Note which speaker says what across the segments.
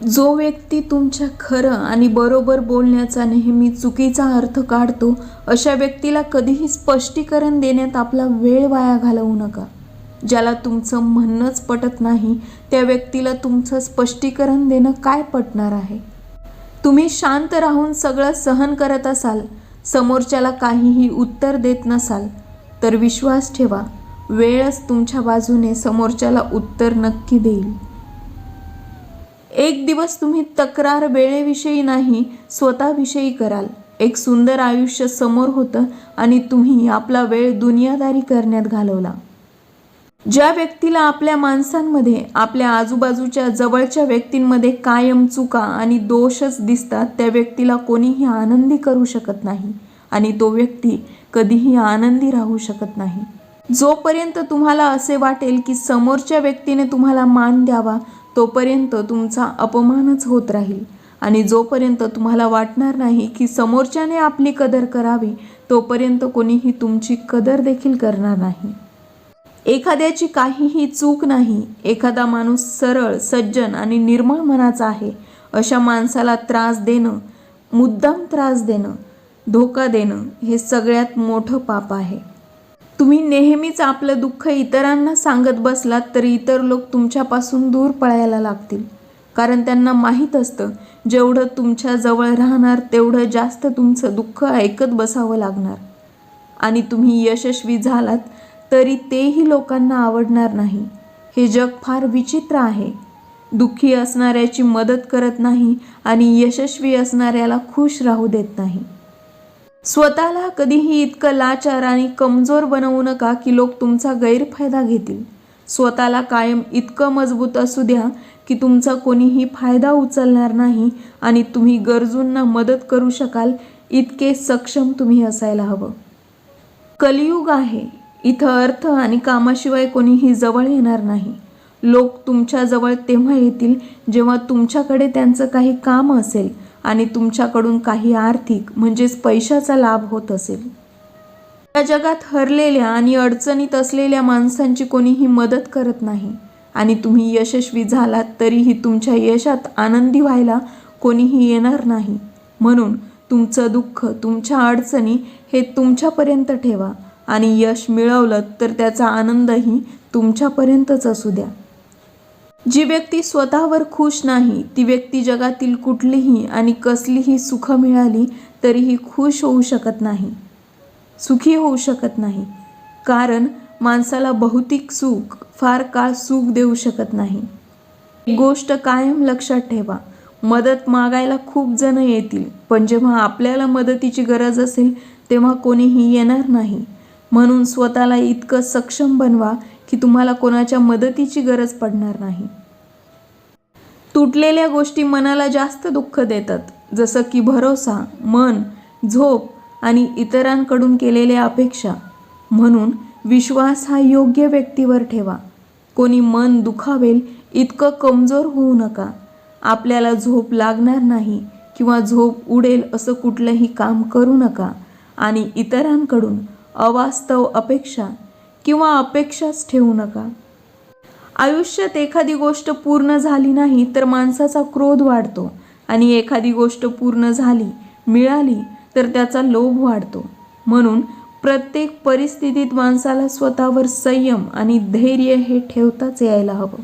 Speaker 1: जो व्यक्ती तुमच्या खरं आणि बरोबर बोलण्याचा नेहमी चुकीचा अर्थ काढतो अशा व्यक्तीला कधीही स्पष्टीकरण देण्यात आपला वेळ वाया घालवू नका. ज्याला तुमचं म्हणणंच पटत नाही त्या व्यक्तीला तुमचं स्पष्टीकरण देणं काय पटणार आहे? तुम्ही शांत राहून सगळं सहन करत असाल समोरच्याला काहीही उत्तर देत नसाल तर विश्वास ठेवा. वेळच तुमच्या बाजूने समोरच्याला उत्तर नक्की देईल. एक दिवस तुम्ही तक्रार वेळेविषयी नाही स्वतःविषयी कराल. एक सुंदर आयुष्य समोर होतं आणि तुम्ही आपला वेळ दुनियादारी करण्यात घालवला. ज्या व्यक्तीला आपल्या माणसांमध्ये आपल्या आजूबाजूच्या जवळच्या व्यक्तींमध्ये कायम चुका आणि दोषच दिसतात त्या व्यक्तीला कोणीही आनंदी करू शकत नाही आणि तो व्यक्ती कधीही आनंदी राहू शकत नाही. जोपर्यंत तुम्हाला असे वाटेल की समोरच्या व्यक्तीने तुम्हाला मान द्यावा तोपर्यंत तुमचा अपमानच होत राहील. आणि जोपर्यंत तुम्हाला वाटणार नाही की समोरच्याने आपली कदर करावी तोपर्यंत कोणीही तुमची कदर देखील करणार नाही. एखाद्याची काहीही चूक नाही. एखादा माणूस सरळ सज्जन आणि निर्मळ मनाचा आहे. अशा माणसाला त्रास देणं मुद्दाम त्रास देणं धोका देणं हे सगळ्यात मोठं पाप आहे. तुम्ही नेहमीच आपलं दुःख इतरांना सांगत बसलात तरी इतर लोक तुमच्यापासून दूर पळायला लागतील. कारण त्यांना माहीत असतं जेवढं तुमच्या जवळ राहणार तेवढं जास्त तुमचं दुःख ऐकत बसावं लागणार. आणि तुम्ही यशस्वी झालात तरी तेही लोकांना आवडणार नाही. हे जग फार विचित्र आहे. दुःखी असणाऱ्याची मदत करत नाही आणि यशस्वी असणाऱ्याला खुश राहू देत नाही. स्वतःला कधीही इतकं लाचार आणि कमजोर बनवू नका की लोक तुमचा गैरफायदा घेतील. स्वतःला कायम इतकं मजबूत असू द्या की तुमचा कोणीही फायदा उचलणार नाही आणि तुम्ही गरजूंना मदत करू शकाल इतके सक्षम तुम्ही असायला हवं. कलियुग आहे. इथं अर्थ आणि कामाशिवाय कोणीही जवळ येणार नाही. लोक तुमच्याजवळ तेव्हा येतील जेव्हा तुमच्याकडे त्यांचं काही काम असेल. आणि तुमच्याकडून काही आर्थिक म्हणजेच पैशाचा लाभ होत असेल. या जगात हरलेल्या आणि अडचणीत असलेल्या माणसांची कोणीही मदत करत नाही. आणि तुम्ही यशस्वी झालात तरीही तुमच्या यशात आनंदी व्हायला कोणीही येणार नाही. म्हणून तुमचं दुःख तुमच्या अडचणी हे तुमच्यापर्यंत ठेवा. आणि यश मिळवलं तर त्याचा आनंदही तुमच्यापर्यंतच असू द्या. जी व्यक्ती स्वतःवर खुश नाही ती व्यक्ती जगातील कुठलीही आणि कसलीही सुख मिळाली तरीही खुश होऊ शकत नाही. सुखी होऊ शकत नाही. कारण माणसाला भौतिक सुख फार काळ सुख देऊ शकत नाही. गोष्ट कायम लक्षात ठेवा. मदत मागायला खूप जण येतील पण जेव्हा आपल्याला मदतीची गरज असेल तेव्हा कोणीही येणार नाही. म्हणून स्वतःला इतकं सक्षम बनवा की तुम्हाला कोणाच्या मदतीची गरज पडणार नाही. तुटलेल्या गोष्टी मनाला जास्त दुःख देतात. जसं की भरोसा मन झोप आणि इतरांकडून केलेल्या अपेक्षा. म्हणून विश्वास हा योग्य व्यक्तीवर ठेवा. कोणी मन दुखावेल इतकं कमजोर होऊ नका. आपल्याला झोप लागणार नाही किंवा झोप उडेल असं कुठलंही काम करू नका. आणि इतरांकडून अवास्तव अपेक्षा किंवा अपेक्षाच ठेवू नका. आयुष्यात एखादी गोष्ट पूर्ण झाली नाही तर माणसाचा क्रोध वाढतो आणि एखादी गोष्ट पूर्ण झाली मिळाली तर त्याचा लोभ वाढतो. म्हणून प्रत्येक परिस्थितीत माणसाला स्वतःवर संयम आणि धैर्य हे ठेवताच यायला हवं.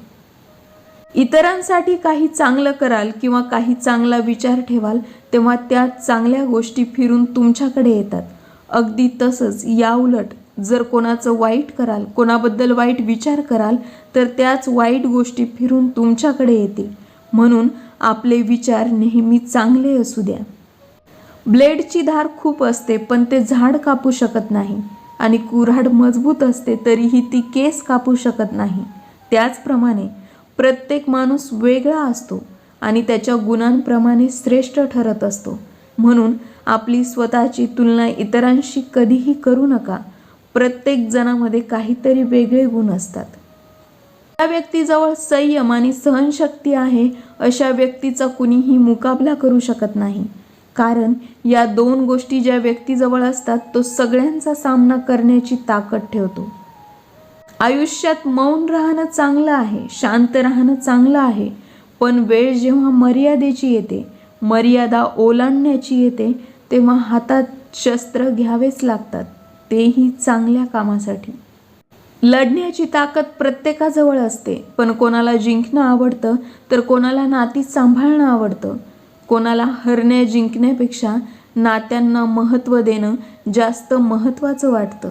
Speaker 1: इतरांसाठी काही चांगलं कराल किंवा काही चांगला विचार ठेवाल तेव्हा त्या चांगल्या गोष्टी फिरून तुमच्याकडे येतात. अगदी तसंच याउलट जर कोणाचं वाईट कराल कोणाबद्दल वाईट विचार कराल तर त्याच वाईट गोष्टी फिरून तुमच्याकडे येतील. म्हणून आपले विचार नेहमी चांगले असू द्या. ब्लेडची धार खूप असते पण ते झाड कापू शकत नाही. आणि कुऱ्हाड मजबूत असते तरीही ती केस कापू शकत नाही. त्याचप्रमाणे प्रत्येक माणूस वेगळा असतो आणि त्याच्या गुणांप्रमाणे श्रेष्ठ ठरत असतो. म्हणून आपली स्वतःची तुलना इतरांशी कधीही करू नका. प्रत्येक जणामध्ये काहीतरी वेगळे गुण असतात. त्या व्यक्तीजवळ संयम आणि सहनशक्ती आहे अशा व्यक्तीचा कुणीही मुकाबला करू शकत नाही. कारण या दोन गोष्टी ज्या व्यक्तीजवळ असतात तो सगळ्यांचा सामना करण्याची ताकद ठेवतो. आयुष्यात मौन राहणं चांगलं आहे शांत राहणं चांगलं आहे पण वेळ जेव्हा मर्यादेची येते मर्यादा ओलांडण्याची येते तेव्हा हातात शस्त्र घ्यावेच लागतात. तेही चांगल्या कामासाठी. लढण्याची ताकद प्रत्येकाजवळ असते पण कोणाला जिंकणं आवडतं तर कोणाला नाती सांभाळणं आवडतं. कोणाला हरण्या जिंकण्यापेक्षा नात्यांना महत्त्व देणं जास्त महत्त्वाचं वाटतं.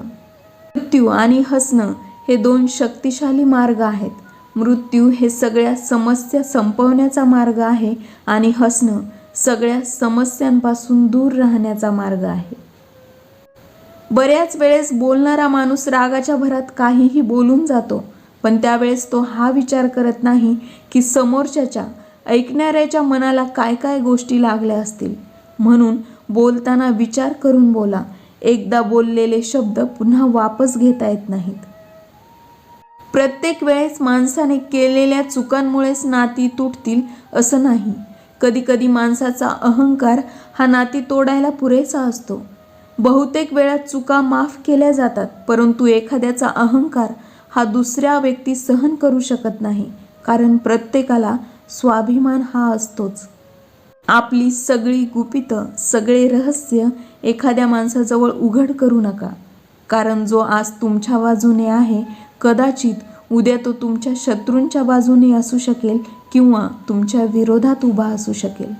Speaker 1: मृत्यू आणि हसणं हे दोन शक्तिशाली मार्ग आहेत. मृत्यू हे सगळ्या समस्या संपवण्याचा मार्ग आहे आणि हसणं सगळ्या समस्यांपासून दूर राहण्याचा मार्ग आहे. बऱ्याच वेळेस बोलणारा माणूस रागाच्या भरात काहीही बोलून जातो पण त्यावेळेस तो हा विचार करत नाही की समोरच्याच्या ऐकणाऱ्याच्या मनाला काय काय गोष्टी लागल्या असतील. म्हणून बोलताना विचार करून बोला. एकदा बोललेले शब्द पुन्हा वापस घेता येत नाहीत. प्रत्येक वेळेस माणसाने केलेल्या चुकांमुळेच नाती तुटतील असं नाही. कधीकधी माणसाचा अहंकार हा नाती तोडायला पुरेसा असतो. बहुतेक वेळा चुका माफ केल्या जातात परंतु एखाद्याचा अहंकार हा दुसऱ्या व्यक्ती सहन करू शकत नाही कारण प्रत्येकाला स्वाभिमान हा असतोच. आपली सगळी गुपितं सगळे रहस्य एखाद्या माणसाजवळ उघड करू नका कारण जो आज तुमच्या बाजूने आहे कदाचित उद्या तो तुमच्या शत्रूंच्या बाजूने असू शकेल किंवा तुमच्या विरोधात उभा असू शकेल.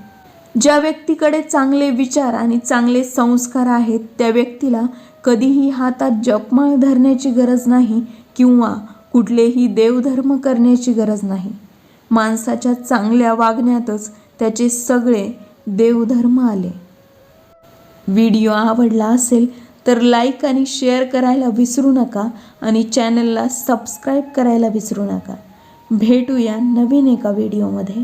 Speaker 1: ज्या व्यक्तीकडे चांगले विचार आणि चांगले संस्कार आहेत त्या व्यक्तीला कधीही हातात जपमाळ धरण्याची गरज नाही किंवा कुठलेही देवधर्म करण्याची गरज नाही. माणसाच्या चांगल्या वागण्यातच त्याचे सगळे देवधर्म आले. व्हिडिओ आवडला असेल तर लाईक आणि शेअर करायला विसरू नका आणि चॅनलला सबस्क्राईब करायला विसरू नका. भेटूया नवीन एका व्हिडिओमध्ये.